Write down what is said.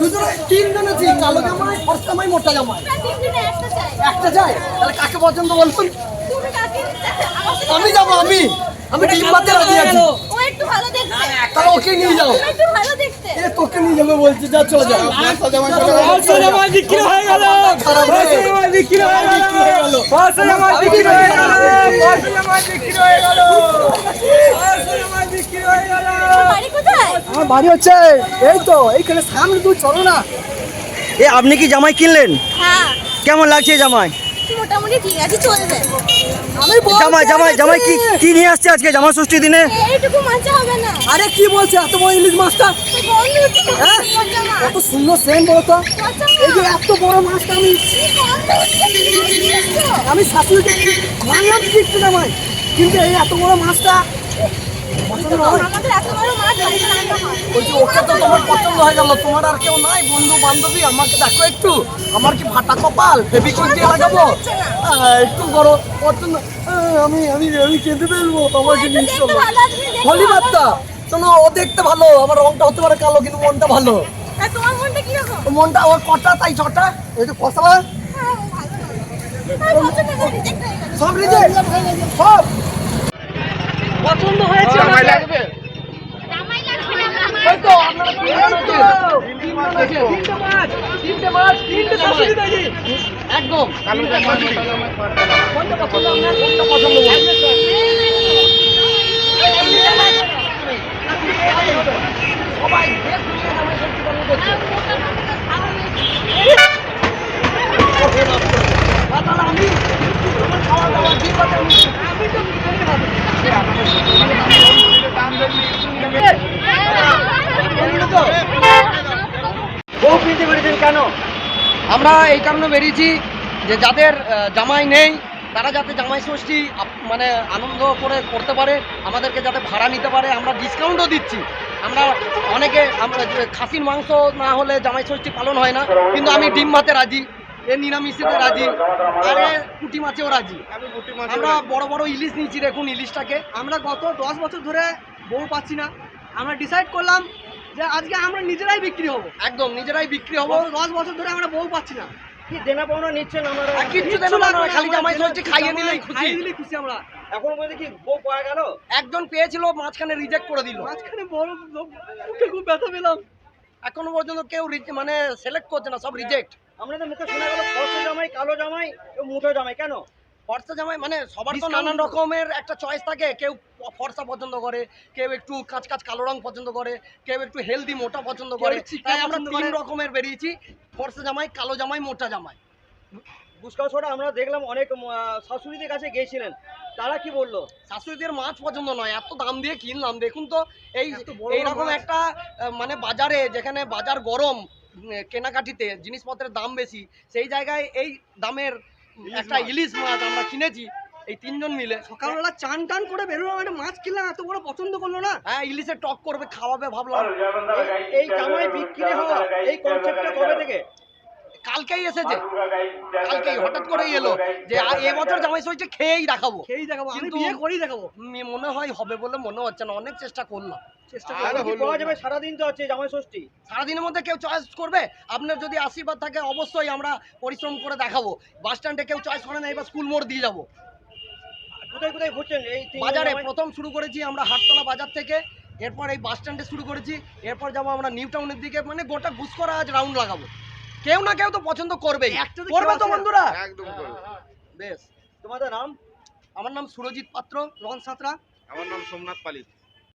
দুজনে তিনজন কালো জামাই মোটা জামাই। একটা যায়? তাহলে কাকে পছন্দ বলুন? আমি যাব আমি। আমি পাতে রাজি আছি। দেখতে তাহলে ওকে নিয়ে যাও। এ তোকে নিয়ে যাবে বলছি যা চলে যাও জামাই বিক্রি হয়ে গেল। জামাই বিক্রি হয়ে গেল। পাঁচশো জামাই বিক্রি হয়ে গেল। পাঁচশো জামাই বিক্রি হয়ে গেল পাঁচশো জামাই বিক্রি হয়ে গেল বাড়ি কোথায় আমার বাড়ি হচ্ছে। এই তো এইখানে সামনে তুই চলো না। এ আপনি কি জামাই কিনলেন? হ্যাঁ। কেমন লাগছে জামাই? মোটামুটি ঠিক আছে চলবে। আমি বলছি জামাই জামাই জামাই কি কি নিয়ে আসছে আজকে ষষ্ঠী দিনে? এইটুকু মাঝে হবে না। আরে কি বলছে? এত বড় ইলিশ মাছটা? হ্যাঁ? কত সুন্দর এই যে এত বড় মাছটা আমি? আমি শাশুড়িকে মানলাম জামাই। কিন্তু এই এত বড় মাছটা বলছি ওকে তো তোমার পছন্দ হয়ে গেল। তোমার আর কেউ নাই বন্ধু বান্ধবী আমাকে দেখো একটু। আমার কি ফাটা কপাল? ফেবিকুইক দিয়ে লাগাবো আহ, একটু বড় পছন্দ। আমি আমি আমি কেঁদে ফেলব আমাকে নিয়ে চলো হলি বার্তা ও দেখতে ভালো। আমার রংটা হতে পারে কালো কিন্তু মনটা ভালো। মনটা আমার কটা তাই ছটা? এই যে ফসলা হ্যাঁ, করে। সব রিজেক্ট সব। পছন্দ হয়েছে জামাই লাগবে এই তো আপনারা তিনজন আছেন। তিনটে মাছ তিনটে মাছ তিনটে শাশুড়ি নাকি একদম কোনটা পছন্দ আপনার কোনটা পছন্দ বলুন? সবাই বেশ খুশি জামাই ষষ্ঠী পালন করছে। আর তাহলে আমি আমার খাওয়া দাওয়া ঠিক আছে আমি আমি তো বিরিয়ানি খাব। বউ কিনতে পেরেছেন কেন? আমরা এই কারণে বেরিয়েছি যে যাদের জামাই নেই তারা যাতে জামাই ষষ্ঠী মানে আনন্দ করে করতে পারে আমাদেরকে যাতে ভাড়া নিতে পারে আমরা ডিসকাউন্টও দিচ্ছি। আমরা অনেকে আমরা যে খাসির মাংস না হলে জামাই ষষ্ঠী পালন হয় না কিন্তু আমি ডিম ভাতে রাজি এ নিরামিষিতে রাজি আর এ পুঁটি মাছেও রাজি। আমরা বড় বড় ইলিশ নিয়েছি দেখুন ইলিশটাকে। আমরা গত দশ বছর ধরে বউ পাচ্ছি না। আমরা ডিসাইড করলাম যে আজকে আমরা নিজেরাই বিক্রি হব। একদম নিজেরাই বিক্রি হব। দশ বছর ধরে আমরা বউ পাচ্ছি না। কি দেনা পাওনা নিচ্ছেন আমরা কিচ্ছু দেবো না খালি জামাই ষষ্ঠী খাইয়ে দিলেই খুশি। খাইয়ে দিলেই খুশি আমরা। এখন পর্যন্ত কি বউ পাওয়া গেল? একজন পেয়েছিল মাঝখানে রিজেক্ট করে দিল। মাঝখানে বড় মুখে খুব ব্যথা পেলাম। এখনও পর্যন্ত কেউ মানে সিলেক্ট করছে না সব রিজেক্ট মুখে শোনা গেল ফর্সা জামাই কালো জামাই মুঠো জামাই কেন? ফর্সা জামাই মানে সবার তো নানান রকমের একটা চয়েস থাকে কেউ ফর্সা পছন্দ করে কেউ একটু কাঁচ কাঁচ কালো রং পছন্দ করে কেউ একটু হেলদি মোটা পছন্দ করে তাই আমরা তিন রকমের বেরিয়েছি ফর্সা জামাই কালো জামাই মোটা জামাই। বুসকাও আমরা দেখলাম অনেক শাশুড়িদের কাছে গিয়েছিলেন। তারা কি বলল? শাশুড়িদের মাছ পছন্দ নয় এত দাম দিয়ে কিনলাম। দেখুন তো এই এইরকম একটা মানে বাজারে যেখানে বাজার গরম কেনাকাটিতে জিনিসপত্রের দাম বেশি সেই জায়গায় এই দামের একটা ইলিশ মাছ আমরা কিনেছি। এই তিনজন মিলে। সকালবেলা চান টান করে বেরোলাম একটা মাছ কিনলাম এত বড় পছন্দ করল না। হ্যাঁ ইলিশে টক করবে খাওয়াবে ভাবলাম। এই- জামাই বিক্রি হওয়া এই কনসেপ্টটা কবে থেকে? কালকেই এসেছে। কালকেই হঠাৎ করেই এলো যে এবছর জামাই ষষ্ঠী খেয়েই দেখাবো। খেয়েই দেখাবো আমি কিন্তু- বিয়ে করেই দেখাবো। মনে হয় হবে বলে মনে হচ্ছে না অনেক চেষ্টা করলাম। চেষ্টা এখন করব কি পাওয়া যাবে সারাদিন তো আছে জামাই ষষ্ঠী। সারাদিনের মধ্যে কেউ চয়েস করবে? আপনার যদি আশীর্বাদ থাকে অবশ্যই আমরা পরিশ্রম করে দেখাবো। বাস স্ট্যান্ডে কেউ চয়েস করে না এবার স্কুল মোড় দিয়ে যাব। কোথায় কোথায় ঘুরছেন? এই বাজারে প্রথম শুরু করেছি আমরা হাটতলা বাজার থেকে এরপর এই বাস স্ট্যান্ডে শুরু করেছি এরপর যাব আমরা নিউ টাউনের দিকে মানে গোটা ঘুষ করা আজ রাউন্ড লাগাবো। কেউ না কেউ তো পছন্দ করবে করবে তো বন্ধুরা? একদম বেশ। তোমাদের নাম? আমার নাম সুরজিৎ পাত্র রন সাঁতরা। আমার নাম সোমনাথ পালিত।